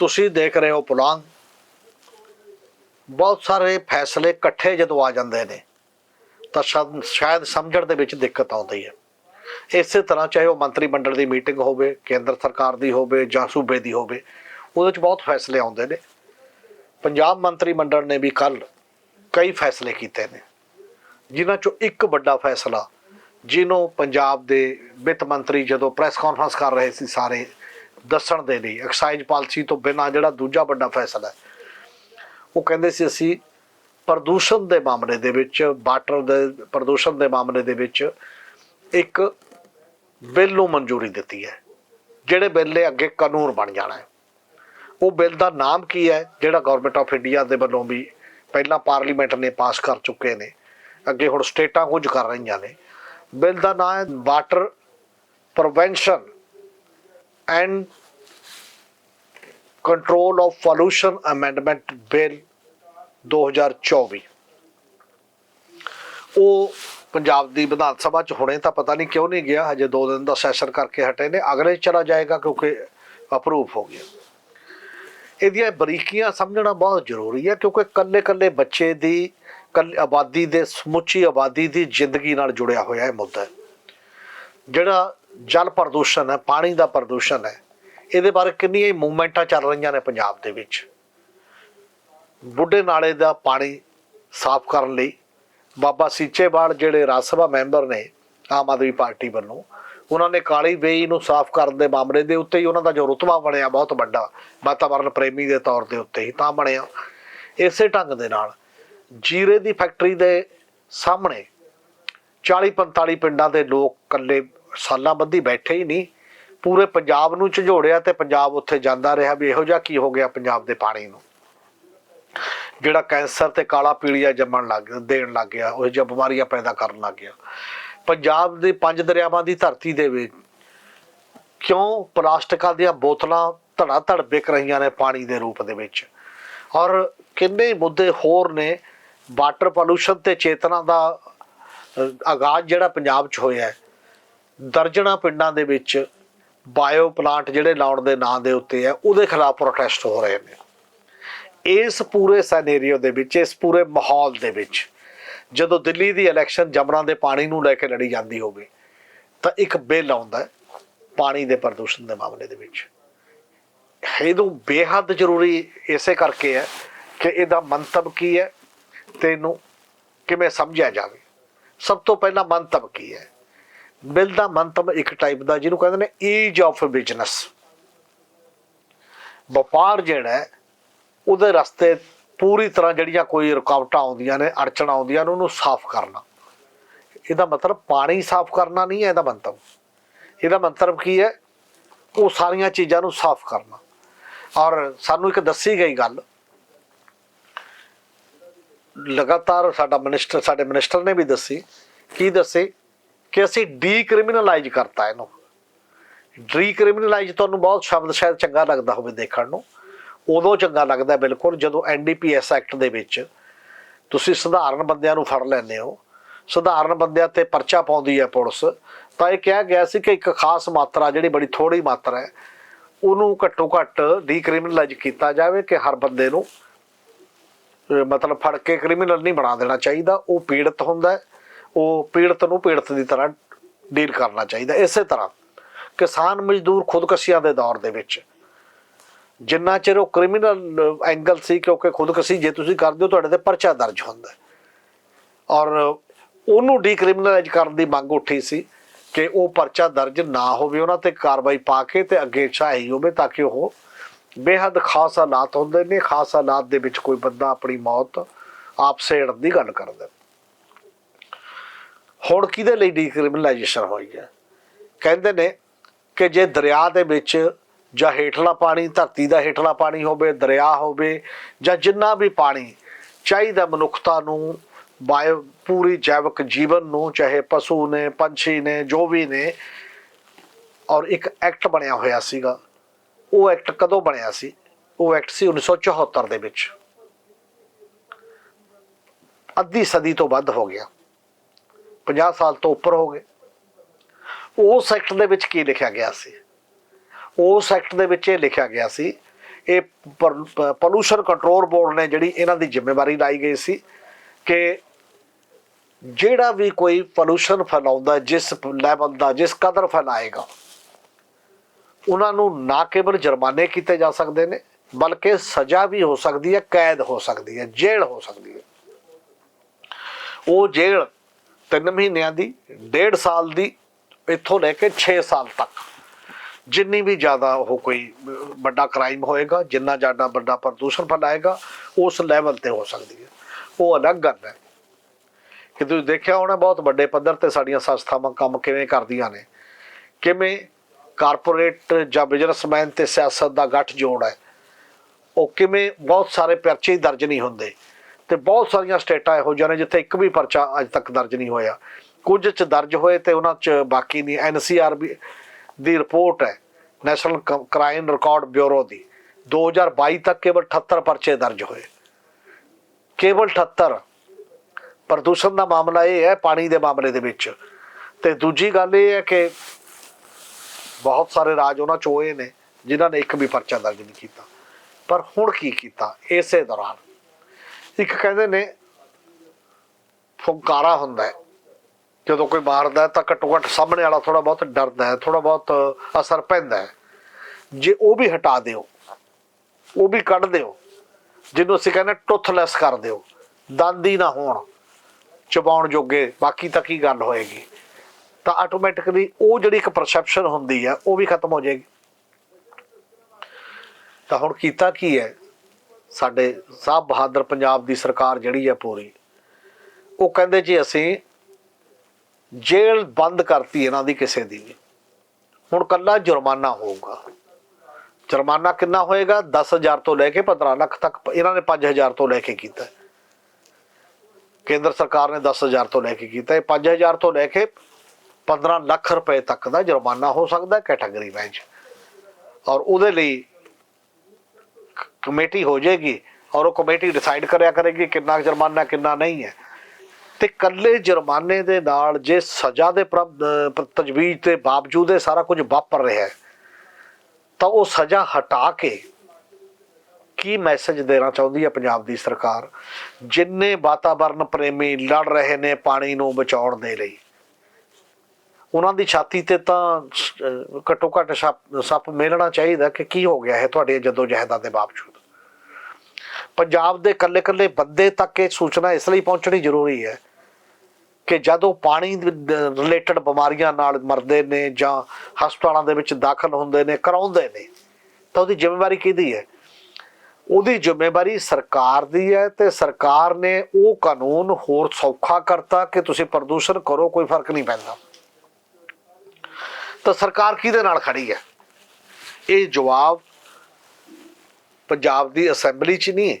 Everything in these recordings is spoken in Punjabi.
ਤੁਸੀਂ ਦੇਖ ਰਹੇ ਹੋ ਪੁਲਾਂਗ ਬਹੁਤ ਸਾਰੇ ਫੈਸਲੇ ਇਕੱਠੇ ਜਦੋਂ ਆ ਜਾਂਦੇ ਨੇ, ਤਾਂ ਸ਼ਾਇਦ- ਸਮਝਣ ਦੇ ਵਿੱਚ ਦਿੱਕਤ ਆਉਂਦੀ ਹੈ। ਇਸੇ ਤਰ੍ਹਾਂ ਚਾਹੇ ਉਹ ਮੰਤਰੀ ਮੰਡਲ ਦੀ ਮੀਟਿੰਗ ਹੋਵੇ, ਕੇਂਦਰ ਸਰਕਾਰ ਦੀ ਹੋਵੇ ਜਾਂ ਸੂਬੇ ਦੀ ਹੋਵੇ, ਉਹਦੇ ਵਿੱਚ ਬਹੁਤ ਫੈਸਲੇ ਆਉਂਦੇ ਨੇ। ਪੰਜਾਬ ਮੰਤਰੀ ਮੰਡਲ ਨੇ ਵੀ ਕੱਲ ਕਈ ਫੈਸਲੇ ਕੀਤੇ ਨੇ, ਜਿਨ੍ਹਾਂ ਚੋਂ ਇੱਕ ਵੱਡਾ ਫੈਸਲਾ, ਜਿਹਨੂੰ ਪੰਜਾਬ ਦੇ ਵਿੱਤ ਮੰਤਰੀ ਜਦੋਂ ਪ੍ਰੈਸ ਕਾਨਫਰੰਸ ਕਰ ਰਹੇ ਸੀ ਸਾਰੇ ਦੱਸਣ ਦੇ ਲਈ ਐਕਸਾਈਜ਼ ਪਾਲਿਸੀ ਤੋਂ ਬਿਨਾਂ ਜਿਹੜਾ ਦੂਜਾ ਵੱਡਾ ਫੈਸਲਾ ਹੈ। ਉਹ ਕਹਿੰਦੇ ਸੀ ਅਸੀਂ ਪ੍ਰਦੂਸ਼ਣ ਦੇ ਮਾਮਲੇ ਦੇ ਵਿੱਚ ਵਾਟਰ ਦੇ ਪ੍ਰਦੂਸ਼ਣ ਦੇ ਮਾਮਲੇ ਦੇ ਵਿੱਚ ਇੱਕ ਬਿੱਲ ਨੂੰ ਮਨਜ਼ੂਰੀ ਦਿੱਤੀ ਹੈ, ਜਿਹੜੇ ਬਿੱਲ ਦੇ ਅੱਗੇ ਕਾਨੂੰਨ ਬਣ ਜਾਣਾ ਹੈ। ਉਹ ਬਿੱਲ ਦਾ ਨਾਮ ਕੀ ਹੈ, ਜਿਹੜਾ ਗਵਰਨਮੈਂਟ ਆਫ ਇੰਡੀਆ ਦੇ ਵੱਲੋਂ ਵੀ ਪਹਿਲਾਂ ਪਾਰਲੀਮੈਂਟ ਨੇ ਪਾਸ ਕਰ ਚੁੱਕੇ ਨੇ, ਅੱਗੇ ਹੁਣ ਸਟੇਟਾਂ ਕੁਝ ਕਰ ਰਹੀਆਂ ਨੇ। ਬਿੱਲ ਦਾ ਨਾਮ ਹੈ water prevention and control of pollution amendment bill 2024 ਉਹ ਪੰਜਾਬ ਦੀ ਵਿਧਾਨ ਸਭਾ ਚ ਹੁਣੇ ਤਾਂ ਪਤਾ ਨਹੀਂ ਕਿਉਂ ਨਹੀਂ ਗਿਆ, ਹਜੇ 2 ਦਿਨ ਦਾ ਸੈਸ਼ਨ ਕਰਕੇ ਹਟੇ ਨੇ, ਅਗਲੇ ਚਲਾ ਜਾਏਗਾ ਕਿਉਂਕਿ ਅਪਰੂਵ ਹੋ ਗਿਆ। ਇਹਦੀਆਂ ਬਰੀਕੀਆਂ ਸਮਝਣਾ ਬਹੁਤ ਜ਼ਰੂਰੀ ਹੈ ਕਿਉਂਕਿ ਕੱਲੇ-ਕੱਲੇ ਬੱਚੇ ਦੀ ਕੱਲ ਆਬਾਦੀ ਦੇ ਸਮੁੱਚੀ ਆਬਾਦੀ ਦੀ ਜ਼ਿੰਦਗੀ ਨਾਲ ਜੁੜਿਆ ਹੋਇਆ ਇਹ ਮੁੱਦਾ ਜਿਹੜਾ ਜਲ ਪ੍ਰਦੂਸ਼ਣ ਹੈ, ਪਾਣੀ ਦਾ ਪ੍ਰਦੂਸ਼ਣ ਹੈ। ਇਹਦੇ ਬਾਰੇ ਕਿੰਨੀਆਂ ਹੀ ਮੂਵਮੈਂਟਾਂ ਚੱਲ ਰਹੀਆਂ ਨੇ ਪੰਜਾਬ ਦੇ ਵਿੱਚ। ਬੁੱਢੇ ਨਾਲੇ ਦਾ ਪਾਣੀ ਸਾਫ਼ ਕਰਨ ਲਈ ਬਾਬਾ ਸੀਚੇਵਾਲ ਜਿਹੜੇ ਰਾਜ ਸਭਾ ਮੈਂਬਰ ਨੇ ਆਮ ਆਦਮੀ ਪਾਰਟੀ ਵੱਲੋਂ, ਉਹਨਾਂ ਨੇ ਕਾਲੀ ਵੇਈ ਨੂੰ ਸਾਫ਼ ਕਰਨ ਦੇ ਮਾਮਲੇ ਦੇ ਉੱਤੇ ਹੀ ਉਹਨਾਂ ਦਾ ਜੋ ਰੁਤਬਾ ਬਣਿਆ, ਬਹੁਤ ਵੱਡਾ ਵਾਤਾਵਰਣ ਪ੍ਰੇਮੀ ਦੇ ਤੌਰ ਦੇ ਉੱਤੇ ਹੀ ਤਾਂ ਬਣਿਆ। ਇਸੇ ਢੰਗ ਦੇ ਨਾਲ ਜੀਰੇ ਦੀ ਫੈਕਟਰੀ ਦੇ ਸਾਹਮਣੇ 40 45 ਪਿੰਡਾਂ ਦੇ ਲੋਕ ਇਕੱਲੇ ਸਾਲਾਂ ਬੱਧੀ ਬੈਠੇ ਹੀ ਨਹੀਂ। ਪੂਰੇ ਪੰਜਾਬ ਨੂੰ ਝੰਜੋੜਿਆ ਤੇ ਪੰਜਾਬ ਉੱਥੇ ਜਾਂਦਾ ਰਿਹਾ ਵੀ ਇਹੋ ਜਿਹਾ ਕੀ ਹੋ ਗਿਆ ਪੰਜਾਬ ਦੇ ਪਾਣੀ ਨੂੰ। ਜਿਹੜਾ ਕੈਂਸਰ ਤੇ ਕਾਲਾ ਪੀਲੀਆ ਜੰਮਣ ਲੱਗ, ਦੇਣ ਲੱਗ ਗਿਆ, ਉਹ ਜਿਹੀਆਂ ਬਿਮਾਰੀਆਂ ਪੈਦਾ ਕਰਨ ਲੱਗ ਗਿਆ। ਪੰਜਾਬ ਦੇ ਪੰਜ ਦਰਿਆਵਾਂ ਦੀ ਧਰਤੀ ਦੇ ਵਿੱਚ ਕਿਉਂ ਪਲਾਸਟਿਕਾਂ ਦੀਆਂ ਬੋਤਲਾਂ ਧੜਾ ਧੜ ਵਿਕ ਰਹੀਆਂ ਨੇ ਪਾਣੀ ਦੇ ਰੂਪ ਦੇ ਵਿੱਚ? ਔਰ ਕਿੰਨੇ ਮੁੱਦੇ ਹੋਰ ਨੇ, ਵਾਟਰ ਪੋਲੂਸ਼ਨ ਤੇ ਚੇਤਨਾ ਦਾ ਆਗਾਜ਼ ਜਿਹੜਾ ਪੰਜਾਬ 'ਚ ਹੋਇਆ ਹੈ। ਦਰਜਣਾ ਪਿੰਡਾਂ ਦੇ ਵਿੱਚ ਬਾਇਓ ਪਲਾਂਟ ਜਿਹੜੇ ਲਾਉਣ ਦੇ ਨਾਂ ਦੇ ਉੱਤੇ ਹੈ, ਉਹਦੇ ਖਿਲਾਫ ਪ੍ਰੋਟੈਸਟ ਹੋ ਰਹੇ ਨੇ। ਇਸ ਪੂਰੇ ਸਿਨੈਰੀਓ ਦੇ ਵਿੱਚ, ਇਸ ਪੂਰੇ ਮਾਹੌਲ ਦੇ ਵਿੱਚ ਜਦੋਂ ਦਿੱਲੀ ਦੀ ਇਲੈਕਸ਼ਨ ਜਮਨਾ ਦੇ ਪਾਣੀ ਨੂੰ ਲੈ ਕੇ ਲੜੀ ਜਾਂਦੀ ਹੋਵੇ, ਤਾਂ ਇੱਕ ਬਿੱਲ ਆਉਂਦਾ ਪਾਣੀ ਦੇ ਪ੍ਰਦੂਸ਼ਣ ਦੇ ਮਾਮਲੇ ਦੇ ਵਿੱਚ। ਇਹਨੂੰ ਬੇਹੱਦ ਜ਼ਰੂਰੀ ਇਸੇ ਕਰਕੇ ਹੈ ਕਿ ਇਹਦਾ ਮੰਤਵ ਕੀ ਹੈ ਤੇ ਇਹਨੂੰ ਕਿਵੇਂ ਸਮਝਿਆ ਜਾਵੇ। ਸਭ ਤੋਂ ਪਹਿਲਾਂ ਮੰਤਵ ਕੀ ਹੈ? ਬਿੱਲ ਦਾ ਮੰਤਵ ਇੱਕ ਟਾਈਪ ਦਾ, ਜਿਹਨੂੰ ਕਹਿੰਦੇ ਨੇ ਈਜ ਆਫ ਬਿਜ਼ਨਸ ਵਪਾਰ ਜਿਹੜਾ ਉਹਦੇ ਰਸਤੇ ਪੂਰੀ ਤਰ੍ਹਾਂ ਜਿਹੜੀਆਂ ਕੋਈ ਰੁਕਾਵਟਾਂ ਆਉਂਦੀਆਂ ਨੇ, ਅੜਚਣਾਂ ਆਉਂਦੀਆਂ ਨੇ, ਉਹਨੂੰ ਸਾਫ਼ ਕਰਨਾ। ਇਹਦਾ ਮਤਲਬ ਪਾਣੀ ਸਾਫ਼ ਕਰਨਾ ਨਹੀਂ ਹੈ, ਇਹਦਾ ਮੰਤਵ। ਇਹਦਾ ਮੰਤਵ ਕੀ ਹੈ? ਉਹ ਸਾਰੀਆਂ ਚੀਜ਼ਾਂ ਨੂੰ ਸਾਫ਼ ਕਰਨਾ। ਔਰ ਸਾਨੂੰ ਇੱਕ ਦੱਸੀ ਗਈ ਗੱਲ। ਲਗਾਤਾਰ ਸਾਡਾ ਮਿਨਿਸਟਰ ਸਾਡੇ ਮਿਨਿਸਟਰ ਨੇ ਵੀ ਦੱਸੀ। ਕੀ ਦੱਸੇ? ਕਿ ਅਸੀਂ ਡੀਕ੍ਰਿਮੀਨਲਾਈਜ਼ ਕਰਤਾ ਇਹਨੂੰ। ਡੀਕ੍ਰਿਮੀਨਲਾਈਜ਼ ਤੁਹਾਨੂੰ ਬਹੁਤ ਸ਼ਬਦ ਸ਼ਾਇਦ ਚੰਗਾ ਲੱਗਦਾ ਹੋਵੇ ਦੇਖਣ ਨੂੰ। ਉਦੋਂ ਚੰਗਾ ਲੱਗਦਾ ਬਿਲਕੁਲ ਜਦੋਂ ਐਨਡੀਪੀਐਸ ਐਕਟ ਦੇ ਵਿੱਚ ਤੁਸੀਂ ਸਧਾਰਨ ਬੰਦਿਆਂ ਨੂੰ ਫੜ ਲੈਂਦੇ ਹੋ। ਸਧਾਰਨ ਬੰਦਿਆਂ ਤੇ ਪਰਚਾ ਪਾਉਂਦੀ ਹੈ ਪੁਲਿਸ। ਤਾਂ ਇਹ ਕਿਹਾ ਗਿਆ ਸੀ ਕਿ ਇੱਕ ਖਾਸ ਮਾਤਰਾ ਜਿਹੜੀ ਬੜੀ ਥੋੜੀ ਮਾਤਰਾ ਹੈ, ਉਹਨੂੰ ਘੱਟੋ ਘੱਟ ਡੀਕ੍ਰਿਮੀਨਲਾਈਜ਼ ਕੀਤਾ ਜਾਵੇ ਕਿ ਹਰ ਬੰਦੇ ਨੂੰ ਮਤਲਬ ਫੜ ਕੇ ਕ੍ਰਿਮੀਨਲ ਨਹੀਂ ਬਣਾ ਦੇਣਾ ਚਾਹੀਦਾ। ਉਹ ਪੀੜਤ ਹੁੰਦਾ ਹੈ। ਉਹ ਪੀੜਤ ਨੂੰ ਪੀੜਤ ਦੀ ਤਰ੍ਹਾਂ ਡੀਲ ਕਰਨਾ ਚਾਹੀਦਾ, ਇਸੇ ਤਰ੍ਹਾਂ ਕਿਸਾਨ ਮਜ਼ਦੂਰ ਖੁਦਕਸ਼ੀਆਂ ਦੇ ਦੌਰ ਦੇ ਵਿੱਚ। ਜਿੰਨਾ ਚਿਰ ਉਹ ਕ੍ਰਿਮੀਨਲ ਐਂਗਲ ਸੀ ਕਿਉਂਕਿ ਖੁਦਕਸ਼ੀ ਜੇ ਤੁਸੀਂ ਕਰਦੇ ਹੋ ਤੁਹਾਡੇ ਤੇ ਪਰਚਾ ਦਰਜ ਹੁੰਦਾ। ਔਰ ਉਹਨੂੰ ਡੀਕ੍ਰਿਮੀਨਲਾਈਜ਼ ਕਰਨ ਦੀ ਮੰਗ ਉੱਠੀ ਸੀ ਕਿ ਉਹ ਪਰਚਾ ਦਰਜ ਨਾ ਹੋਵੇ, ਉਹਨਾਂ ਤੇ ਕਾਰਵਾਈ ਪਾ ਕੇ ਤੇ ਅੱਗੇ ਚਾਹੀ ਹੋਵੇ ਤਾਂ ਕਿ ਉਹ ਬੇਹੱਦ ਖਾਸ ਹਾਲਾਤ ਹੁੰਦੇ ਨੇ, ਖਾਸ ਹਾਲਾਤ ਦੇ ਵਿੱਚ ਕੋਈ ਬੰਦਾ ਆਪਣੀ ਮੌਤ ਆਪ ਸੇੜਨ ਦੀ ਗੱਲ ਕਰਦਾ ਹੁਣ ਕਿਹਦੇ ਲਈ ਡੀਕ੍ਰਿਮੀਨਲਾਈਜੇਸ਼ਨ ਹੋਈ ਹੈ? ਕਹਿੰਦੇ ਨੇ ਕਿ ਜੇ ਦਰਿਆ ਦੇ ਵਿੱਚ ਜਾਂ ਹੇਠਲਾ ਪਾਣੀ, ਧਰਤੀ ਦਾ ਹੇਠਲਾ ਪਾਣੀ ਹੋਵੇ, ਦਰਿਆ ਹੋਵੇ ਜਾਂ ਜਿੰਨਾ ਵੀ ਪਾਣੀ ਚਾਹੀਦਾ ਮਨੁੱਖਤਾ ਨੂੰ, ਬਾਇਓ, ਪੂਰੀ ਜੈਵਿਕ ਜੀਵਨ ਨੂੰ, ਚਾਹੇ ਪਸ਼ੂ ਨੇ, ਪੰਛੀ ਨੇ, ਜੋ ਵੀ ਨੇ, ਔਰ ਇੱਕ ਐਕਟ ਬਣਿਆ ਹੋਇਆ ਸੀਗਾ। ਉਹ ਐਕਟ ਕਦੋਂ ਬਣਿਆ ਸੀ? ਉਹ ਐਕਟ ਸੀ 1974 ਦੇ ਵਿੱਚ। ਅੱਧੀ ਸਦੀ ਤੋਂ ਵੱਧ ਹੋ ਗਿਆ। 50 ਸਾਲ ਤੋਂ ਉੱਪਰ ਹੋ ਗਏ। ਉਸ ਐਕਟ ਦੇ ਵਿੱਚ ਕੀ ਲਿਖਿਆ ਗਿਆ ਸੀ? ਉਸ ਐਕਟ ਦੇ ਵਿੱਚ ਇਹ ਲਿਖਿਆ ਗਿਆ ਸੀ, ਇਹ ਪੋਲੂਸ਼ਨ ਕੰਟਰੋਲ ਬੋਰਡ ਨੇ ਜਿਹੜੀ ਇਹਨਾਂ ਦੀ ਜ਼ਿੰਮੇਵਾਰੀ ਲਾਈ ਗਈ ਸੀ ਕਿ ਜਿਹੜਾ ਵੀ ਕੋਈ ਪੋਲੂਸ਼ਨ ਫੈਲਾਉਂਦਾ, ਜਿਸ ਲੈਵਲ ਦਾ, ਜਿਸ ਕਦਰ ਫੈਲਾਏਗਾ, ਉਹਨਾਂ ਨੂੰ ਨਾ ਕੇਵਲ ਜੁਰਮਾਨੇ ਕੀਤੇ ਜਾ ਸਕਦੇ ਨੇ, ਬਲਕਿ ਸਜ਼ਾ ਵੀ ਹੋ ਸਕਦੀ ਹੈ, ਕੈਦ ਹੋ ਸਕਦੀ ਹੈ, ਜੇਲ੍ਹ ਹੋ ਸਕਦੀ ਹੈ। ਉਹ ਜੇਲ੍ਹ 3 ਮਹੀਨਿਆਂ ਦੀ 1.5 ਸਾਲ ਦੀ, ਇੱਥੋਂ ਲੈ ਕੇ 6 ਸਾਲ ਤੱਕ। ਜਿੰਨੀ ਵੀ ਜ਼ਿਆਦਾ ਉਹ ਕੋਈ ਵੱਡਾ ਕ੍ਰਾਈਮ ਹੋਏਗਾ, ਜਿੰਨਾ ਜ਼ਿਆਦਾ ਵੱਡਾ ਪ੍ਰਦੂਸ਼ਣ ਫੈਲਾਏਗਾ, ਉਸ ਲੈਵਲ ਤੇ ਹੋ ਸਕਦੀ ਹੈ। ਉਹ ਅਲੱਗ ਗੱਲ ਹੈ। ਕਿ ਤੁਸੀਂ ਦੇਖਿਆ ਹੋਣਾ, ਬਹੁਤ ਵੱਡੇ ਪੱਧਰ ਤੇ ਸਾਡੀਆਂ ਸੰਸਥਾਵਾਂ ਕੰਮ ਕਿਵੇਂ ਕਰਦੀਆਂ ਨੇ। ਕਿਵੇਂ ਕਾਰਪੋਰੇਟ ਜਾਂ ਬਿਜ਼ਨਸਮੈਨ ਤੇ ਸਿਆਸਤ ਦਾ ਗੱਠ ਜੋੜ ਹੈ। ਉਹ ਕਿਵੇਂ ਬਹੁਤ ਸਾਰੇ ਪਰਚੇ ਦਰਜ ਨਹੀਂ ਹੁੰਦੇ। ਤੇ ਬਹੁਤ ਸਾਰੀਆਂ ਸਟੇਟਾਂ ਇਹੋ ਜਿਹੀਆਂ ਨੇ ਜਿੱਥੇ ਇੱਕ ਵੀ ਪਰਚਾ ਅੱਜ ਤੱਕ ਦਰਜ ਨਹੀਂ ਹੋਇਆ। ਕੁਝ ਚ ਦਰਜ ਹੋਏ ਤੇ ਉਹਨਾਂ ਚ ਬਾਕੀ ਨਹੀਂ। ਐਨਸੀਆਰ ਦੀ ਰਿਪੋਰਟ ਹੈ, ਨੈਸ਼ਨਲ ਕ੍ਰਾਈਮ ਰਿਕਾਰਡ ਬਿਊਰੋ ਦੀ। 2022 ਤੱਕ ਕੇਵਲ 78 ਪਰਚੇ ਦਰਜ ਹੋਏ। ਕੇਵਲ 78 ਪ੍ਰਦੂਸ਼ਣ ਦਾ ਮਾਮਲਾ ਇਹ ਹੈ, ਪਾਣੀ ਦੇ ਮਾਮਲੇ ਦੇ ਵਿੱਚ। ਤੇ ਦੂਜੀ ਗੱਲ ਇਹ ਹੈ ਕਿ ਬਹੁਤ ਸਾਰੇ ਰਾਜ ਉਹਨਾਂ ਚ ਹੋਏ ਨੇ, ਜਿਨ੍ਹਾਂ ਨੇ ਇੱਕ ਵੀ ਪਰਚਾ ਦਰਜ ਨਹੀਂ ਕੀਤਾ। ਪਰ ਹੁਣ ਕੀ ਕੀਤਾ? ਇਸੇ ਦੌਰਾਨ ਇੱਕ ਕਹਿੰਦੇ ਨੇ, ਫੁੰਕਾਰਾ ਹੁੰਦਾ ਹੈ। ਜਦੋਂ ਕੋਈ ਮਾਰਦਾ ਤਾਂ ਘੱਟੋ ਘੱਟ ਸਾਹਮਣੇ ਵਾਲਾ ਥੋੜਾ ਬਹੁਤ ਡਰਦਾ ਹੈ ਥੋੜਾ ਬਹੁਤ ਅਸਰ ਪੈਂਦਾ ਹੈ। ਜੇ ਉਹ ਵੀ ਹਟਾ ਦਿਓ, ਉਹ ਵੀ ਕੱਢ ਦਿਓ, ਜਿਹਨੂੰ ਅਸੀਂ ਕਹਿੰਦੇ ਟੁੱਥਲੈਸ ਕਰ ਦਿਓ, ਦੰਦ ਹੀ ਨਾ ਹੋਣ, ਚਬਾਉਣ ਜੋਗੇ, ਬਾਕੀ ਤਾਂ ਕੀ ਗੱਲ ਹੋਏਗੀ? ਤਾਂ ਆਟੋਮੈਟਿਕਲੀ ਉਹ ਜਿਹੜੀ ਇੱਕ ਪਰਸੈਪਸ਼ਨ ਹੁੰਦੀ ਹੈ, ਉਹ ਵੀ ਖਤਮ ਹੋ ਜਾਏਗੀ। ਤਾਂ ਹੁਣ ਕੀਤਾ ਕੀ ਹੈ? ਸਾਡੇ ਸਾਹਿਬ ਬਹਾਦਰ ਪੰਜਾਬ ਦੀ ਸਰਕਾਰ ਜਿਹੜੀ ਹੈ ਪੂਰੀ, ਉਹ ਕਹਿੰਦੇ ਜੀ ਅਸੀਂ ਜੇਲ੍ਹ ਬੰਦ ਕਰਤੀ ਇਹਨਾਂ ਦੀ ਕਿਸੇ ਦੀ ਵੀ। ਹੁਣ ਕੱਲਾ ਜੁਰਮਾਨਾ ਹੋਊਗਾ। ਜੁਰਮਾਨਾ ਕਿੰਨਾ ਹੋਏਗਾ? 10000 ਤੋਂ ਲੈ ਕੇ 15 ਲੱਖ ਤੱਕ ਇਹਨਾਂ ਨੇ 5000 ਤੋਂ ਲੈ ਕੇ ਕੀਤਾ। ਕੇਂਦਰ ਸਰਕਾਰ ਨੇ 10000 ਤੋਂ ਲੈ ਕੇ ਕੀਤਾ। ਇਹ 5000 ਤੋਂ ਲੈ ਕੇ 15 ਲੱਖ ਰੁਪਏ ਤੱਕ ਦਾ ਜੁਰਮਾਨਾ ਹੋ ਸਕਦਾ ਕੈਟਾਗਰੀ ਵਾਈਜ਼। ਔਰ ਉਹਦੇ ਲਈ ਕਮੇਟੀ ਹੋ ਜਾਏਗੀ ਔਰ ਉਹ ਕਮੇਟੀ ਡਿਸਾਈਡ ਕਰਿਆ ਕਰੇਗੀ ਕਿੰਨਾ ਕੁ ਜੁਰਮਾਨਾ ਕਿੰਨਾ ਨਹੀਂ ਹੈ। ਤੇ ਕੱਲੇ ਜੁਰਮਾਨੇ ਦੇ ਨਾਲ ਜੇ ਸਜ਼ਾ ਦੇ ਪ੍ਰਬ- ਤਜਵੀਜ਼ ਦੇ ਬਾਵਜੂਦ ਇਹ ਸਾਰਾ ਕੁਝ ਵਾਪਰ ਰਿਹਾ ਹੈ ਤਾਂ ਉਹ ਸਜ਼ਾ ਹਟਾ ਕੇ ਕੀ ਮੈਸੇਜ ਦੇਣਾ ਚਾਹੁੰਦੀ ਹੈ ਪੰਜਾਬ ਦੀ ਸਰਕਾਰ? ਜਿੰਨੇ ਵਾਤਾਵਰਣ ਪ੍ਰੇਮੀ ਲੜ ਰਹੇ ਨੇ ਪਾਣੀ ਨੂੰ ਬਚਾਉਣ ਦੇ ਲਈ ਉਹਨਾਂ ਦੀ ਛਾਤੀ ਤੇ ਤਾਂ ਅਹ, ਘੱਟੋ ਘੱਟ ਸੱਪ ਸੱਪ ਮੇਲਣਾ ਚਾਹੀਦਾ ਕਿ ਕੀ ਹੋ ਗਿਆ ਹੈ ਤੁਹਾਡੇ ਜਦੋਂ ਜਹਿਦਾਂ ਦੇ ਬਾਵਜੂਦ? ਪੰਜਾਬ ਦੇ ਕੱਲੇ ਕੱਲੇ ਬੰਦੇ ਤੱਕ ਇਹ ਸੂਚਨਾ ਇਸ ਲਈ ਪਹੁੰਚਣੀ ਜ਼ਰੂਰੀ ਹੈ ਕਿ ਜਦੋਂ ਪਾਣੀ ਰਿਲੇਟਡ ਬਿਮਾਰੀਆਂ ਨਾਲ ਮਰਦੇ ਨੇ ਜਾਂ ਹਸਪਤਾਲਾਂ ਦੇ ਵਿੱਚ ਦਾਖਲ ਹੁੰਦੇ ਨੇ, ਕਰਾਉਂਦੇ ਨੇ, ਤਾਂ ਉਹਦੀ ਜ਼ਿੰਮੇਵਾਰੀ ਕਿਹਦੀ ਹੈ? ਉਹਦੀ ਜ਼ਿੰਮੇਵਾਰੀ ਸਰਕਾਰ ਦੀ ਹੈ ਤੇ ਸਰਕਾਰ ਨੇ ਉਹ ਕਾਨੂੰਨ ਹੋਰ ਸੌਖਾ ਕਰਤਾ ਕਿ ਤੁਸੀਂ ਪ੍ਰਦੂਸ਼ਣ ਕਰੋ, ਕੋਈ ਫ਼ਰਕ ਨਹੀਂ ਪੈਂਦਾ। ਤਾਂ ਸਰਕਾਰ ਕਿਹਦੇ ਨਾਲ ਖੜੀ ਹੈ? ਇਹ ਜਵਾਬ ਪੰਜਾਬ ਦੀ ਅਸੈਂਬਲੀ 'ਚ ਨਹੀਂ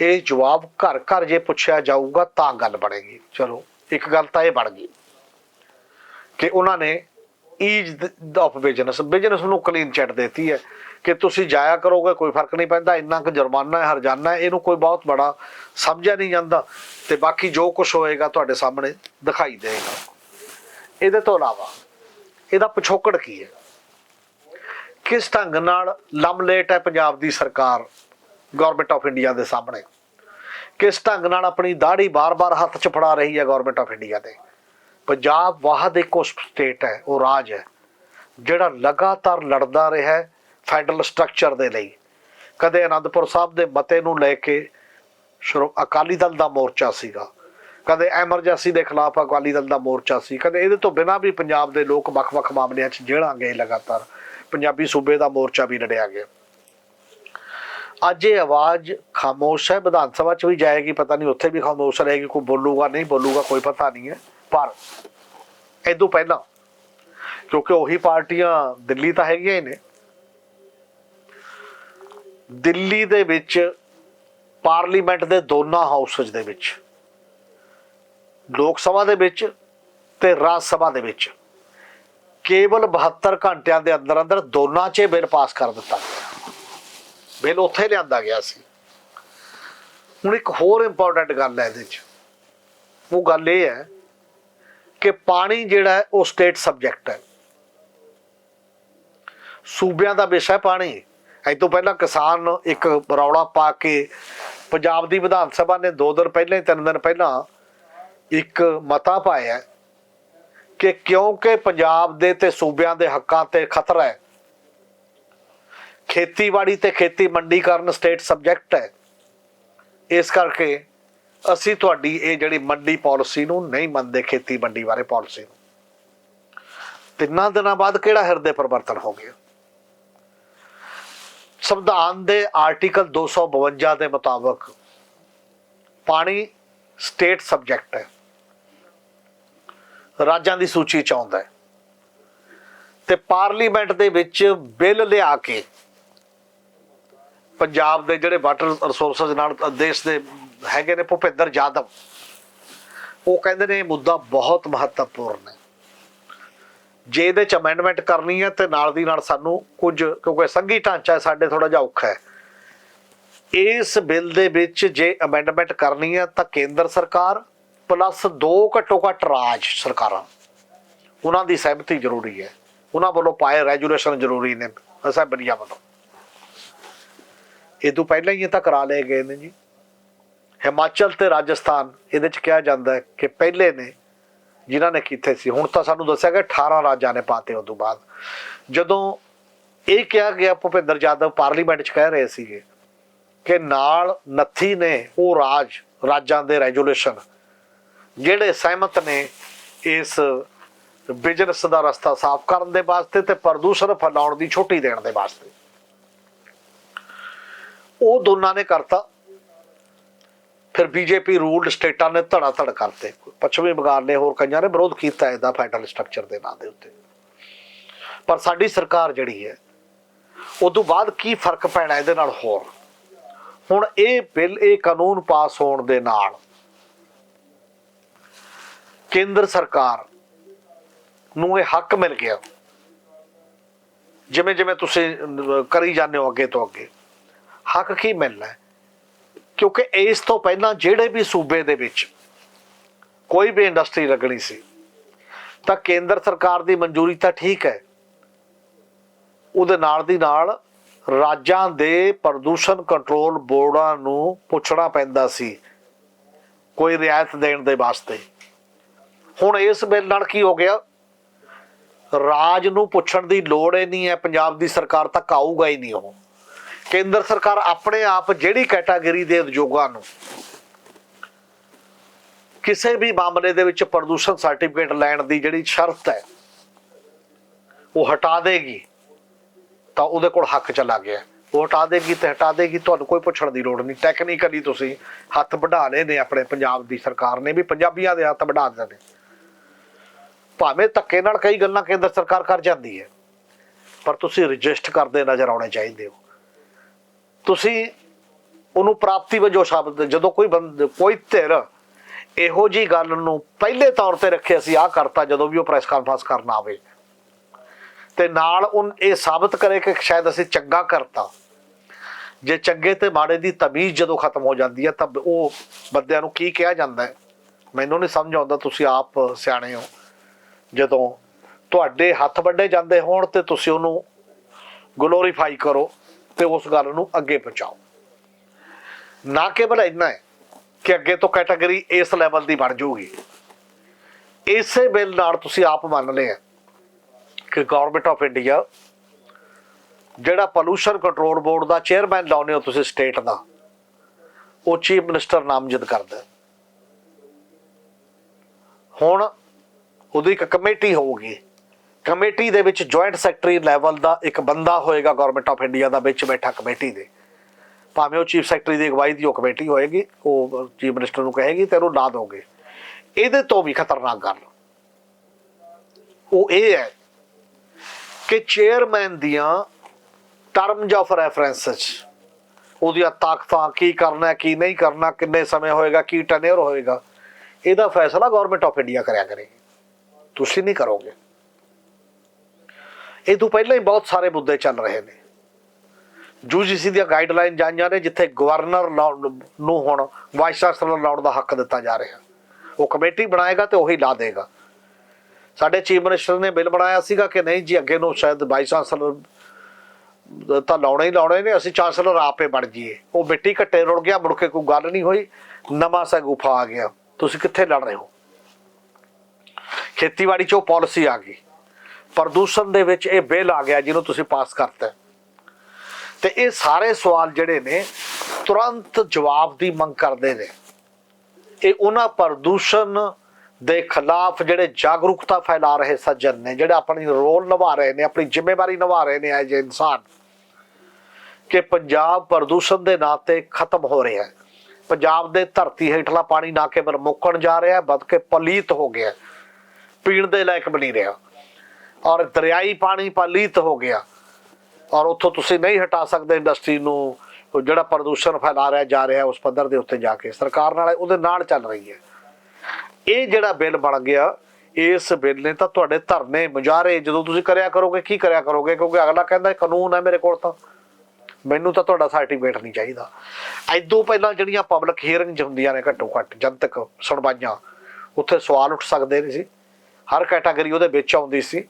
ਇਹ ਜਵਾਬ ਘਰ ਘਰ ਜੇ ਪੁੱਛਿਆ ਜਾਊਗਾ ਤਾਂ ਗੱਲ ਬਣੇਗੀ। ਚਲੋ, ਇੱਕ ਗੱਲ ਤਾਂ ਇਹ ਬਣ ਗਈ ਕਿ ਉਹਨਾਂ ਨੇ ਈਜ਼ ਆਫ ਬਿਜ਼ਨਸ ਬਿਜ਼ਨਸ ਨੂੰ ਕਲੀਨ ਚਿੱਟ ਦਿੱਤੀ ਹੈ ਕਿ ਤੁਸੀਂ ਜਾਇਆ ਕਰੋਗੇ, ਕੋਈ ਫ਼ਰਕ ਨਹੀਂ ਪੈਂਦਾ, ਇੰਨਾ ਕੁ ਜੁਰਮਾਨਾ ਹੈ, ਹਰਜਾਨਾ ਹੈ, ਇਹਨੂੰ ਕੋਈ ਬਹੁਤ ਬੜਾ ਸਮਝਿਆ ਨਹੀਂ ਜਾਂਦਾ ਤੇ ਬਾਕੀ ਜੋ ਕੁਝ ਹੋਏਗਾ ਤੁਹਾਡੇ ਸਾਹਮਣੇ ਦਿਖਾਈ ਦੇਗਾ ਇਹਦੇ ਤੋਂ ਇਲਾਵਾ ਇਹਦਾ ਪਿਛੋਕੜ ਕੀ ਹੈ? ਕਿਸ ਢੰਗ ਨਾਲ ਲੰਮਲੇਟ ਹੈ ਪੰਜਾਬ ਦੀ ਸਰਕਾਰ? ਗਵਰਨਮੈਂਟ ਆਫ ਇੰਡੀਆ ਦੇ ਸਾਹਮਣੇ। ਕਿਸ ਢੰਗ ਨਾਲ ਆਪਣੀ ਦਾੜੀ ਬਾਰ-ਬਾਰ ਹੱਥ 'ਚ ਫੜਾ ਰਹੀ ਹੈ ਗਵਰਨਮੈਂਟ ਆਫ ਇੰਡੀਆ ਦੇ। ਪੰਜਾਬ ਵਾਹਦ ਇੱਕ ਉਹ ਸਟੇਟ ਹੈ, ਉਹ ਰਾਜ ਹੈ, ਜਿਹੜਾ ਲਗਾਤਾਰ ਲੜਦਾ ਰਿਹਾ ਹੈ ਫੈਡਰਲ ਸਟਰਕਚਰ ਦੇ ਲਈ। ਕਦੇ ਅਨੰਦਪੁਰ ਸਾਹਿਬ ਦੇ ਮਤੇ ਨੂੰ ਲੈ ਕੇ ਸ਼ੁਰੂ ਅਕਾਲੀ ਦਲ ਦਾ ਮੋਰਚਾ ਸੀਗਾ। ਕਦੇ ਐਮਰਜੈਂਸੀ ਦੇ ਖਿਲਾਫ ਅਕਾਲੀ ਦਲ ਦਾ ਮੋਰਚਾ ਸੀ। ਕਦੇ ਇਹਦੇ ਤੋਂ ਬਿਨਾਂ ਵੀ ਪੰਜਾਬ ਦੇ ਲੋਕ ਵੱਖ-ਵੱਖ ਮਾਮਲਿਆਂ 'ਚ ਜੇਲ੍ਹਾਂ ਲਗਾਤਾਰ। ਪੰਜਾਬੀ ਸੂਬੇ ਦਾ ਮੋਰਚਾ ਵੀ ਲੜਿਆ ਗਿਆ। ਅੱਜ ਇਹ ਆਵਾਜ਼ ਖਾਮੋਸ਼ ਹੈ। ਵਿਧਾਨ ਸਭਾ 'ਚ ਵੀ ਜਾਏਗੀ, ਪਤਾ ਨਹੀਂ ਉੱਥੇ ਵੀ ਖਾਮੋਸ਼ ਰਹੇਗੀ, ਕੋਈ ਬੋਲੂਗਾ ਨਹੀਂ, ਬੋਲੂਗਾ ਕੋਈ ਪਤਾ ਨਹੀਂ ਹੈ। ਪਰ ਇਦੋਂ ਪਹਿਲਾਂ, ਕਿਉਂਕਿ ਉਹੀ ਪਾਰਟੀਆਂ ਦਿੱਲੀ ਤਾਂ ਹੈਗੀਆਂ ਹੀ ਨੇ, ਦਿੱਲੀ ਦੇ ਵਿੱਚ ਪਾਰਲੀਮੈਂਟ ਦੇ ਦੋਨਾਂ ਹਾਊਸਸ ਦੇ ਵਿੱਚ, ਲੋਕ ਸਭਾ ਦੇ ਵਿੱਚ ਤੇ ਰਾਜ ਸਭਾ ਦੇ ਵਿੱਚ ਕੇਵਲ 72 ਘੰਟਿਆਂ ਦੇ ਅੰਦਰ ਅੰਦਰ ਦੋਨਾਂ 'ਚ ਬਿੱਲ ਪਾਸ ਕਰ ਦਿੱਤਾ। ਬਿੱਲ ਉੱਥੇ ਲਿਆਂਦਾ ਗਿਆ ਸੀ। ਹੁਣ ਇੱਕ ਹੋਰ ਇੰਪੋਰਟੈਂਟ ਗੱਲ ਹੈ ਇਹਦੇ 'ਚ। ਉਹ ਗੱਲ ਇਹ ਹੈ ਕਿ ਪਾਣੀ ਜਿਹੜਾ ਹੈ ਉਹ ਸਟੇਟ ਸਬਜੈਕਟ ਹੈ। ਸੂਬਿਆਂ ਦਾ ਵਿਸ਼ਾ ਹੈ ਪਾਣੀ। ਅੱਜ ਤੋਂ ਪਹਿਲਾਂ ਕਿਸਾਨ ਇੱਕ ਰੌਲਾ ਪਾ ਕੇ ਪੰਜਾਬ ਦੀ ਵਿਧਾਨ ਸਭਾ ਨੇ 2 ਦਿਨ ਪਹਿਲਾਂ ਹੀ 3 ਦਿਨ ਪਹਿਲਾਂ ਇੱਕ ਮਤਾ ਪਾਇਆ ਕਿ ਕਿਉਂਕਿ ਪੰਜਾਬ ਦੇ ਤੇ ਸੂਬਿਆਂ ਦੇ ਹੱਕਾਂ ਤੇ ਖਤਰਾ ਹੈ ਖੇਤੀਬਾੜੀ ਤੇ ਖੇਤੀ ਮੰਡੀਕਰਨ ਸਟੇਟ ਸਬਜੈਕਟ ਹੈ। ਇਸ ਕਰਕੇ ਅਸੀਂ ਤੁਹਾਡੀ ਇਹ ਜਿਹੜੀ ਮੰਡੀ ਪਾਲਿਸੀ ਨੂੰ ਨਹੀਂ ਮੰਨਦੇ ਖੇਤੀ ਮੰਡੀ ਬਾਰੇ ਪਾਲਿਸੀ ਨੂੰ। ਤਿੰਨਾਂ ਦਿਨਾਂ ਬਾਅਦ ਕਿਹੜਾ ਹਿਰਦੇ ਪਰਿਵਰਤਨ ਹੋ ਗਿਆ? ਸੰਵਿਧਾਨ ਦੇ ਆਰਟੀਕਲ 252 ਦੇ ਮੁਤਾਬਕ ਪਾਣੀ ਸਟੇਟ ਸਬਜੈਕਟ ਹੈ। ਰਾਜਾਂ ਦੀ ਸੂਚੀ ਚ ਆਉਂਦਾ ਹੈ। ਤੇ ਪਾਰਲੀਮੈਂਟ ਦੇ ਵਿੱਚ ਬਿੱਲ ਲਿਆ ਕੇ ਪੰਜਾਬ ਦੇ ਜਿਹੜੇ ਵਾਟਰ ਰਿਸੋਰਸਸ ਨਾਲ ਦੇਸ਼ ਦੇ ਹੈਗੇ ਨੇ ਭੁਪਿੰਦਰ ਜਾਦਵ ਉਹ ਕਹਿੰਦੇ ਨੇ ਇਹ ਮੁੱਦਾ ਬਹੁਤ ਮਹੱਤਵਪੂਰਨ ਹੈ। ਜੇ ਇਹਦੇ ਚ ਅਮੈਂਡਮੈਂਟ ਕਰਨੀ ਹੈ ਤੇ ਨਾਲ ਦੀ ਨਾਲ ਸਾਨੂੰ ਕੁਝ, ਕਿਉਂਕਿ ਸੰਘੀ ਢਾਂਚਾ ਸਾਡੇ ਥੋੜਾ ਜਿਹਾ ਔਖਾ ਹੈ। ਇਸ ਬਿੱਲ ਦੇ ਵਿੱਚ ਜੇ ਅਮੈਂਡਮੈਂਟ ਕਰਨੀ ਹੈ ਤਾਂ ਕੇਂਦਰ ਸਰਕਾਰ ਪਲੱਸ ਦੋ ਘੱਟੋ ਘੱਟ ਰਾਜ ਸਰਕਾਰਾਂ, ਉਹਨਾਂ ਦੀ ਸਹਿਮਤੀ ਜ਼ਰੂਰੀ ਹੈ। ਉਹਨਾਂ ਵੱਲੋਂ ਪਾਏ ਰੈਜੂਲੇਸ਼ਨ ਜ਼ਰੂਰੀ ਨੇ ਅਸੈਂਬਲੀਆਂ ਵੱਲੋਂ। ਇਹ ਤੋਂ ਪਹਿਲਾਂ ਹੀ ਇਹ ਤਾਂ ਕਰਾ ਲਏ ਗਏ ਨੇ ਜੀ। ਹਿਮਾਚਲ ਤੇ ਰਾਜਸਥਾਨ, ਇਹਦੇ ਚ ਕਿਹਾ ਜਾਂਦਾ ਹੈ ਕਿ ਪਹਿਲੇ ਨੇ ਜਿਨ੍ਹਾਂ ਨੇ ਕੀਤੇ ਸੀ। ਹੁਣ ਤਾਂ ਸਾਨੂੰ ਦੱਸਿਆ ਗਿਆ 18 ਰਾਜਾਂ ਨੇ ਪਾਤੇ ਉਸ ਤੋਂ ਬਾਅਦ। ਜਦੋਂ ਇਹ ਕਿਹਾ ਗਿਆ, ਭੁਪਿੰਦਰ ਜਾਦਵ ਪਾਰਲੀਮੈਂਟ 'ਚ ਕਹਿ ਰਹੇ ਸੀਗੇ ਕਿ ਨਾਲ ਨੱਥੀ ਨੇ ਉਹ ਰਾਜ, ਰਾਜਾਂ ਦੇ ਰੈਜੂਲੇਸ਼ਨ, ਜਿਹੜੇ ਸਹਿਮਤ ਨੇ ਇਸ ਬਿਜ਼ਨਸ ਦਾ ਰਸਤਾ ਸਾਫ਼ ਕਰਨ ਦੇ ਵਾਸਤੇ ਤੇ ਪ੍ਰਦੂਸ਼ਣ ਫੈਲਾਉਣ ਦੀ ਛੁੱਟੀ ਦੇਣ ਦੇ ਵਾਸਤੇ। ਉਹ ਦੋਨਾਂ ਨੇ ਕਰਤਾ। ਫਿਰ ਬੀਜੇਪੀ ਰੂਲਡ ਸਟੇਟਾਂ ਨੇ ਧੜਾ ਧੜ ਕਰਤੇ। ਪੱਛਮੀ ਬੰਗਾਲ ਨੇ ਹੋਰ ਕਈਆਂ ਨੇ ਵਿਰੋਧ ਕੀਤਾ ਇਹਦਾ ਫੈਡਰਲ ਸਟਰਕਚਰ ਦੇ ਨਾਂ ਦੇ ਉੱਤੇ। ਪਰ ਸਾਡੀ ਸਰਕਾਰ ਜਿਹੜੀ ਹੈ, ਉਦੋਂ ਬਾਅਦ ਕੀ ਫ਼ਰਕ ਪੈਣਾ ਇਹਦੇ ਨਾਲ ਹੋਰ? ਹੁਣ ਇਹ ਬਿੱਲ, ਇਹ ਕਾਨੂੰਨ ਪਾਸ ਹੋਣ ਦੇ ਨਾਲ ਕੇਂਦਰ ਸਰਕਾਰ ਨੂੰ ਇਹ ਹੱਕ ਮਿਲ ਗਿਆ। ਜਿਵੇਂ ਜਿਵੇਂ ਤੁਸੀਂ ਕਰੀ ਜਾਂਦੇ ਹੋ ਅੱਗੇ ਤੋਂ ਅੱਗੇ। ਹੱਕ ਕੀ ਮਿਲਣਾ ਕਿਉਂਕਿ ਇਸ ਤੋਂ ਪਹਿਲਾਂ ਜਿਹੜੇ ਵੀ ਸੂਬੇ ਦੇ ਵਿੱਚ ਕੋਈ ਵੀ ਇੰਡਸਟਰੀ ਲੱਗਣੀ ਸੀ, ਤਾਂ ਕੇਂਦਰ ਸਰਕਾਰ ਦੀ ਮਨਜ਼ੂਰੀ ਤਾਂ ਠੀਕ ਹੈ। ਉਹਦੇ ਨਾਲ ਦੀ ਨਾਲ ਰਾਜਾਂ ਦੇ ਪ੍ਰਦੂਸ਼ਣ ਕੰਟਰੋਲ ਬੋਰਡਾਂ ਨੂੰ ਪੁੱਛਣਾ ਪੈਂਦਾ ਸੀ, ਕੋਈ ਰਿਆਇਤ ਦੇਣ ਦੇ ਵਾਸਤੇ। ਹੁਣ ਇਸ ਬਿੱਲ ਨਾਲ ਕੀ ਹੋ ਗਿਆ? ਰਾਜ ਨੂੰ ਪੁੱਛਣ ਦੀ ਲੋੜ ਹੀ ਨਹੀਂ ਹੈ, ਪੰਜਾਬ ਦੀ ਸਰਕਾਰ ਤੱਕ ਆਊਗਾ ਹੀ ਨਹੀਂ ਉਹ। ਕੇਂਦਰ ਸਰਕਾਰ ਆਪਣੇ ਆਪ ਜਿਹੜੀ ਕੈਟਾਗਰੀ ਦੇ ਉਦਯੋਗਾਂ ਨੂੰ ਕਿਸੇ ਵੀ ਮਾਮਲੇ ਦੇ ਵਿੱਚ ਪ੍ਰਦੂਸ਼ਣ ਸਰਟੀਫਿਕੇਟ ਲੈਣ ਦੀ ਜਿਹੜੀ ਸ਼ਰਤ ਹੈ, ਉਹ ਹਟਾ ਦੇਗੀ, ਤਾਂ ਉਹਦੇ ਕੋਲ ਹੱਕ ਚਲਾ ਗਿਆ। ਉਹ ਹਟਾ ਦੇਗੀ ਤੇ ਹਟਾ ਦੇਗੀ, ਤੁਹਾਨੂੰ ਕੋਈ ਪੁੱਛਣ ਦੀ ਲੋੜ ਨਹੀਂ। ਟੈਕਨੀਕਲੀ ਤੁਸੀਂ ਹੱਥ ਵਢਾ ਲਏ ਨੇ ਆਪਣੇ ਪੰਜਾਬ ਦੀ ਸਰਕਾਰ ਨੇ ਵੀ, ਪੰਜਾਬੀਆਂ ਦੇ ਹੱਥ ਵਢਾ ਦਿੱਤੇ ਭਾਵੇਂ ਧੱਕੇ ਨਾਲ ਕਈ ਗੱਲਾਂ ਕੇਂਦਰ ਸਰਕਾਰ ਕਰ ਜਾਂਦੀ ਹੈ, ਪਰ ਤੁਸੀਂ ਰਜਿਸਟਰ ਕਰਦੇ ਨਜ਼ਰ ਆਉਣੇ ਚਾਹੀਦੇ ਹੋ। ਤੁਸੀਂ ਉਹਨੂੰ ਪ੍ਰਾਪਤੀ ਵਜੋਂ ਸ਼ਬਦ ਜਦੋਂ ਕੋਈ ਬੰਦ ਕੋਈ ਧਿਰ ਇਹੋ ਜੀ ਗੱਲ ਨੂੰ ਪਹਿਲੇ ਤੌਰ ਤੇ ਰੱਖੇ ਅਸੀਂ ਆਹ ਕਰਤਾ ਜਦੋਂ ਵੀ ਉਹ ਪ੍ਰੈਸ ਕਾਨਫਰੰਸ ਕਰਨ ਆਵੇ। ਤੇ ਨਾਲ ਉਹ ਇਹ ਸਾਬਤ ਕਰੇ ਕਿ ਸ਼ਾਇਦ ਅਸੀਂ ਚੰਗਾ ਕਰਤਾ। ਜੇ ਚੰਗੇ ਤੇ ਮਾੜੇ ਦੀ ਤਮੀਜ਼ ਜਦੋਂ ਖਤਮ ਹੋ ਜਾਂਦੀ ਹੈ ਤਾਂ ਉਹ ਬੰਦਿਆਂ ਨੂੰ ਕੀ ਕਿਹਾ ਜਾਂਦਾ ਹੈ? ਮੈਨੂੰ ਨਹੀਂ ਸਮਝ ਆਉਂਦਾ ਤੁਸੀਂ ਆਪ ਸਿਆਣੇ ਹੋ। ਜਦੋਂ ਤੁਹਾਡੇ ਹੱਥ ਵੱਡੇ ਜਾਂਦੇ ਹੋਣ ਤੇ ਤੁਸੀਂ ਉਹਨੂੰ ਗਲੋਰੀਫਾਈ ਕਰੋ। ਤੇ ਉਸ ਗੱਲ ਨੂੰ ਅੱਗੇ ਪਹੁੰਚਾਓ। ਨਾ ਕੇਵਲ ਇੰਨਾ ਹੈ ਕਿ ਅੱਗੇ ਤੋਂ ਕੈਟਾਗਰੀ ਇਸ ਲੈਵਲ ਦੀ ਬਣ ਜਾਊਗੀ। ਇਸੇ ਬਿੱਲ ਨਾਲ ਤੁਸੀਂ ਆਪ ਮੰਨ ਲਿਆ ਕਿ ਗਵਰਨਮੈਂਟ ਆਫ ਇੰਡੀਆ ਜਿਹੜਾ ਪੋਲੂਸ਼ਨ ਕੰਟਰੋਲ ਬੋਰਡ ਦਾ ਚੇਅਰਮੈਨ ਲਾਉਨੇ ਹੋ ਤੁਸੀਂ ਸਟੇਟ ਦਾ, ਉਹ ਚੀਫ ਮਿਨਿਸਟਰ ਨਾਮਜ਼ਦ ਕਰਦਾ ਹੁਣ ਉਹਦੀ ਇੱਕ ਕਮੇਟੀ ਹੋਊਗੀ। ਕਮੇਟੀ ਦੇ ਵਿੱਚ ਜੁਆਇੰਟ ਸੈਕਟਰੀ ਲੈਵਲ ਦਾ ਇੱਕ ਬੰਦਾ ਹੋਏਗਾ ਗਵਰਨਮੈਂਟ ਆਫ ਇੰਡੀਆ ਦਾ ਵਿੱਚ ਬੈਠਾ ਕਮੇਟੀ ਦੇ। ਭਾਵੇਂ ਉਹ ਚੀਫ ਸੈਕਟਰੀ ਦੀ ਅਗਵਾਈ ਦੀ ਉਹ ਕਮੇਟੀ ਹੋਏਗੀ, ਉਹ ਚੀਫ ਮਿਨਿਸਟਰ ਨੂੰ ਕਹੇਗੀ ਤੇ ਉਹਨੂੰ ਲਾ ਦੋਗੇ। ਇਹਦੇ ਤੋਂ ਵੀ ਖਤਰਨਾਕ ਗੱਲ। ਉਹ ਇਹ ਹੈ ਕਿ ਚੇਅਰਮੈਨ ਦੀਆਂ ਟਰਮਸ ਆਫ ਰੈਫਰੈਂਸਸ, ਉਹਦੀਆਂ ਤਾਕਤਾਂ ਕੀ ਕਰਨਾ, ਕੀ ਨਹੀਂ ਕਰਨਾ, ਕਿੰਨੇ ਸਮੇਂ ਹੋਏਗਾ, ਕੀ ਟੈਨਿਓਰ ਹੋਏਗਾ, ਇਹਦਾ ਫੈਸਲਾ ਗਵਰਨਮੈਂਟ ਆਫ ਇੰਡੀਆ ਕਰਿਆ ਕਰੇਗੀ। ਤੁਸੀਂ ਨਹੀਂ ਕਰੋਗੇ। ਇਹ ਤੋਂ ਪਹਿਲਾਂ ਹੀ ਬਹੁਤ ਸਾਰੇ ਮੁੱਦੇ ਚੱਲ ਰਹੇ ਨੇ। ਯੂਜੀਸੀ ਦੀਆਂ ਗਾਈਡਲਾਈਨ ਜਾਈਆਂ ਨੇ, ਜਿੱਥੇ ਗਵਰਨਰ ਲਾਉਣ- ਨੂੰ ਹੁਣ ਵਾਈਸ ਚਾਂਸਲਰ ਲਾਉਣ ਦਾ ਹੱਕ ਦਿੱਤਾ ਜਾ ਰਿਹਾ। ਉਹ ਕਮੇਟੀ ਬਣਾਏਗਾ ਤੇ ਉਹੀ ਲਾ ਦੇਗਾ। ਸਾਡੇ ਚੀਫ ਮਿਨਿਸਟਰ ਨੇ ਬਿੱਲ ਬਣਾਇਆ ਸੀਗਾ ਕਿ ਨਹੀਂ ਜੀ, ਅੱਗੇ ਨੂੰ ਸ਼ਾਇਦ ਵਾਈਸ ਚਾਂਸਲਰ ਤਾਂ ਲਾਉਣੇ ਹੀ ਲਾਉਣੇ ਨੇ, ਅਸੀਂ ਚਾਂਸਲਰ ਆਪੇ ਬਣ ਜਾਈਏ। ਉਹ ਮਿੱਟੀ ਘੱਟੇ ਰੁੜ ਗਿਆ, ਮੁੜ ਕੇ ਕੋਈ ਗੱਲ ਨਹੀਂ ਹੋਈ। ਨਵਾਂ ਸਾ ਗੁਫਾ ਆ ਗਿਆ। ਤੁਸੀਂ ਕਿੱਥੇ ਲੜ ਰਹੇ ਹੋ? ਖੇਤੀਬਾੜੀ 'ਚ ਉਹ ਪਾਲਿਸੀ ਆ ਗਈ। ਪ੍ਰਦੂਸ਼ਣ ਦੇ ਵਿੱਚ ਇਹ ਬਿੱਲ ਆ ਗਿਆ ਜਿਹਨੂੰ ਤੁਸੀਂ ਪਾਸ ਕਰਤਾ ਤੇ ਇਹ ਸਾਰੇ ਸਵਾਲ ਜਿਹੜੇ ਨੇ, ਤੁਰੰਤ ਜਵਾਬ ਦੀ ਮੰਗ ਕਰਦੇ ਨੇ। ਇਹ ਉਹਨਾਂ ਪ੍ਰਦੂਸ਼ਣ ਦੇ ਖਿਲਾਫ ਜਿਹੜੇ ਜਾਗਰੂਕਤਾ ਫੈਲਾ ਰਹੇ ਸੱਜਣ ਨੇ, ਜਿਹੜੇ ਆਪਣੀ ਰੋਲ ਨਿਭਾ ਰਹੇ ਨੇ, ਆਪਣੀ ਜ਼ਿੰਮੇਵਾਰੀ ਨਿਭਾ ਰਹੇ ਨੇ ਐਜ ਇਨਸਾਨ, ਕਿ ਪੰਜਾਬ ਪ੍ਰਦੂਸ਼ਣ ਦੇ ਨਾਂ ਤੇ ਖਤਮ ਹੋ ਰਿਹਾ ਹੈ। ਪੰਜਾਬ ਦੇ ਧਰਤੀ ਹੇਠਲਾ ਪਾਣੀ ਨਾ ਕੇਵਲ ਮੁੱਕਣ ਜਾ ਰਿਹਾ ਹੈ ਬਲਕਿ ਪਲੀਤ ਹੋ ਗਿਆ ਪੀਣ ਦੇ ਲਾਇਕ ਬਣੀ ਰਿਹਾ। ਔਰ ਦਰਿਆਈ ਪਾਣੀ ਪਲੀਤ ਹੋ ਗਿਆ। ਔਰ ਉੱਥੋਂ ਤੁਸੀਂ ਨਹੀਂ ਹਟਾ ਸਕਦੇ ਇੰਡਸਟਰੀ ਨੂੰ ਜਿਹੜਾ ਪ੍ਰਦੂਸ਼ਣ ਫੈਲਾ ਰਿਹਾ, ਜਾ ਰਿਹਾ ਉਸ ਪੱਧਰ ਦੇ ਉੱਤੇ ਜਾ ਕੇ। ਸਰਕਾਰ ਨਾਲ ਉਹਦੇ ਨਾਲ ਚੱਲ ਰਹੀ ਹੈ। ਇਹ ਜਿਹੜਾ ਬਿੱਲ ਬਣ ਗਿਆ, ਇਸ ਬਿੱਲ ਨੇ ਤਾਂ ਤੁਹਾਡੇ ਧਰਨੇ ਮੁਜ਼ਾਹਰੇ, ਜਦੋਂ ਤੁਸੀਂ ਕਰਿਆ ਕਰੋਗੇ, ਕੀ ਕਰਿਆ ਕਰੋਗੇ? ਕਿਉਂਕਿ ਅਗਲਾ ਕਹਿੰਦਾ ਕਾਨੂੰਨ ਹੈ ਮੇਰੇ ਕੋਲ ਤਾਂ। ਮੈਨੂੰ ਤਾਂ ਤੁਹਾਡਾ ਸਰਟੀਫਿਕੇਟ ਨਹੀਂ ਚਾਹੀਦਾ। ਐਦੋਂ ਪਹਿਲਾਂ ਜਿਹੜੀਆਂ ਪਬਲਿਕ ਹੀਅਰਿੰਗਸ ਹੁੰਦੀਆਂ ਨੇ ਘੱਟੋ ਘੱਟ ਜਨਤਕ ਸੁਣਵਾਈਆਂ, ਉੱਥੇ ਸਵਾਲ ਉੱਠ ਸਕਦੇ ਨੇ ਸੀ। ਹਰ ਕੈਟਾਗਰੀ ਉਹਦੇ ਵਿੱਚ ਆਉਂਦੀ ਸੀ।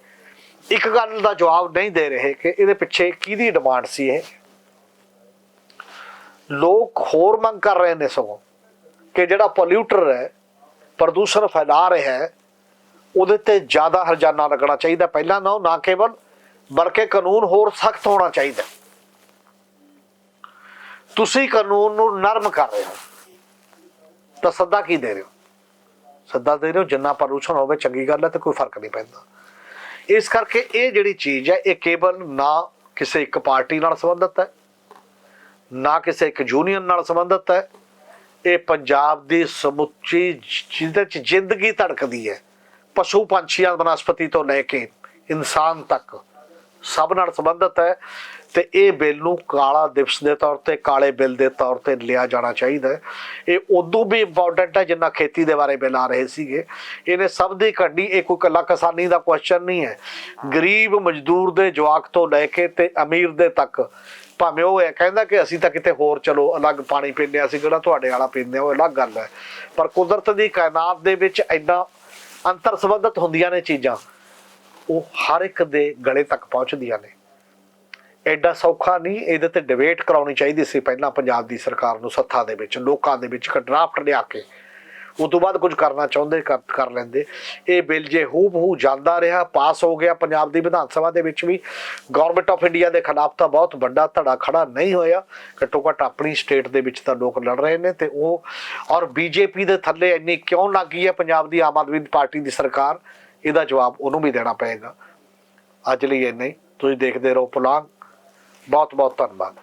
ਇੱਕ ਗੱਲ ਦਾ ਜਵਾਬ ਨਹੀਂ ਦੇ ਰਹੇ ਕਿ ਇਹਦੇ ਪਿੱਛੇ ਕਿਹਦੀ ਡਿਮਾਂਡ ਸੀ ਇਹ? ਲੋਕ ਹੋਰ ਮੰਗ ਕਰ ਰਹੇ ਨੇ ਸਗੋਂ ਕਿ ਜਿਹੜਾ ਪੋਲਿਊਟਰ ਹੈ, ਪ੍ਰਦੂਸ਼ਣ ਫੈਲਾ ਰਿਹਾ ਹੈ, ਉਹਦੇ ਤੇ ਜ਼ਿਆਦਾ ਹਰਜਾਨਾ ਲੱਗਣਾ ਚਾਹੀਦਾ। ਪਹਿਲਾਂ ਨਾ ਨਾ ਕੇਵਲ, ਬਲਕਿ ਕਾਨੂੰਨ ਹੋਰ ਸਖਤ ਹੋਣਾ ਚਾਹੀਦਾ ਤੁਸੀਂ ਕਾਨੂੰਨ ਨੂੰ ਨਰਮ ਕਰ ਰਹੇ ਹੋ। ਤਾਂ ਸੱਦਾ ਕੀ ਦੇ ਰਹੇ ਹੋ? ਸੱਦਾ ਦੇ ਰਹੇ ਹੋ, ਜਿੰਨਾ ਪ੍ਰਦੂਸ਼ਣ ਹੋਵੇ, ਚੰਗੀ ਗੱਲ ਹੈ ਤੇ ਕੋਈ ਫ਼ਰਕ ਨਹੀਂ ਪੈਂਦਾ। ਇਸ ਕਰਕੇ ਇਹ ਜਿਹੜੀ ਚੀਜ਼ ਹੈ, ਇਹ ਕੇਵਲ ਨਾ ਕਿਸੇ ਇੱਕ ਪਾਰਟੀ ਨਾਲ ਸੰਬੰਧਿਤ ਹੈ, ਨਾ ਕਿਸੇ ਇੱਕ ਯੂਨੀਅਨ ਨਾਲ ਸੰਬੰਧਿਤ ਹੈ। ਇਹ ਪੰਜਾਬ ਦੀ ਸਮੁੱਚੀ ਜਿਹਦੇ ਚ ਜ਼ਿੰਦਗੀ ਧੜਕਦੀ ਹੈ। ਪਸ਼ੂ ਪੰਛੀਆਂ ਬਨਸਪਤੀ ਤੋਂ ਲੈ ਕੇ ਇਨਸਾਨ ਤੱਕ ਸਭ ਨਾਲ ਸੰਬੰਧਿਤ ਹੈ। ਤੇ ਇਹ ਬਿੱਲ ਨੂੰ ਕਾਲਾ ਦਿਵਸ ਦੇ ਤੌਰ ਤੇ, ਕਾਲੇ ਬਿੱਲ ਦੇ ਤੌਰ ਤੇ ਲਿਆ ਜਾਣਾ ਚਾਹੀਦਾ ਹੈ। ਇਹ ਉਦੋਂ ਵੀ ਇੰਪੋਰਟੈਂਟ ਹੈ ਜਿੰਨਾ ਖੇਤੀ ਦੇ ਬਾਰੇ ਬਿੱਲ ਆ ਰਹੇ ਸੀਗੇ। ਇਹਨੇ ਸਭ ਦੀ ਕੱਢੀ, ਇਹ ਕੋਈ ਕੱਲਾ ਕਿਸਾਨੀ ਦਾ ਕੁਐਸਚਨ ਨਹੀਂ ਹੈ। ਗਰੀਬ ਮਜ਼ਦੂਰ ਦੇ ਜਵਾਕ ਤੋਂ ਲੈ ਕੇ ਤੇ ਅਮੀਰ ਦੇ ਤੱਕ, ਭਾਵੇਂ ਉਹ ਹੈ ਕਹਿੰਦਾ ਕਿ ਅਸੀਂ ਤਾਂ ਕਿਤੇ ਹੋਰ ਚਲੋ, ਅਲੱਗ ਪਾਣੀ ਪੀਂਦੇ ਹਾਂ, ਅਸੀਂ ਕਿਹੜਾ ਤੁਹਾਡੇ ਵਾਲਾ ਪੀਂਦੇ ਹਾਂ, ਉਹ ਅਲੱਗ ਗੱਲ ਹੈ। ਪਰ ਕੁਦਰਤ ਦੀ ਕਾਇਨਾਤ ਦੇ ਵਿੱਚ ਐਡਾ ਅੰਤਰ ਸੰਬੰਧਿਤ ਹੁੰਦੀਆਂ ਨੇ ਚੀਜ਼ਾਂ, ਉਹ ਹਰ ਇੱਕ ਦੇ ਗਲੇ ਤੱਕ ਪਹੁੰਚਦੀਆਂ ਨੇ। ਐਡਾ ਸੌਖਾ ਨਹੀਂ, ਇਹਦੇ ਤੇ ਡਿਬੇਟ ਕਰਾਉਣੀ ਚਾਹੀਦੀ ਸੀ ਪਹਿਲਾਂ ਪੰਜਾਬ ਦੀ ਸਰਕਾਰ ਨੂੰ ਸੱਥਾ ਦੇ ਵਿੱਚ, ਲੋਕਾਂ ਦੇ ਵਿੱਚ ਇੱਕ ਡਰਾਫਟ ਲਿਆ ਕੇ। ਉਸ ਤੋਂ ਬਾਅਦ ਕੁਝ ਕਰਨਾ ਚਾਹੁੰਦੇ, ਕਰ ਕਰ ਲੈਂਦੇ। ਇਹ ਬਿੱਲ ਜੇ ਹੂ ਬਹੂ ਜਾਂਦਾ ਰਿਹਾ, ਪਾਸ ਹੋ ਗਿਆ ਪੰਜਾਬ ਦੀ ਵਿਧਾਨ ਸਭਾ ਦੇ ਵਿੱਚ ਵੀ ਗਵਰਨਮੈਂਟ ਆਫ ਇੰਡੀਆ ਦੇ ਖਿਲਾਫ ਤਾਂ ਬਹੁਤ ਵੱਡਾ ਧੜਾ ਖੜਾ ਨਹੀਂ ਹੋਇਆ। ਘੱਟੋ ਘੱਟ ਆਪਣੀ ਸਟੇਟ ਦੇ ਵਿੱਚ ਤਾਂ ਲੋਕ ਲੜ ਰਹੇ ਨੇ ਤੇ ਉਹ, ਔਰ ਬੀਜੇਪੀ ਦੇ ਥੱਲੇ ਇੰਨੀ ਕਿਉਂ ਲੱਗੀ ਹੈ ਪੰਜਾਬ ਦੀ ਆਮ ਆਦਮੀ ਪਾਰਟੀ ਦੀ ਸਰਕਾਰ? ਇਹਦਾ ਜਵਾਬ ਉਹਨੂੰ ਵੀ ਦੇਣਾ ਪਏਗਾ। ਅੱਜ ਲਈ ਇੰਨਾ ਹੀ। ਤੁਸੀਂ ਦੇਖਦੇ ਰਹੋ ਪੁਲਾਂਗ ਬਹੁਤ ਬਹੁਤ ਧੰਨਵਾਦ।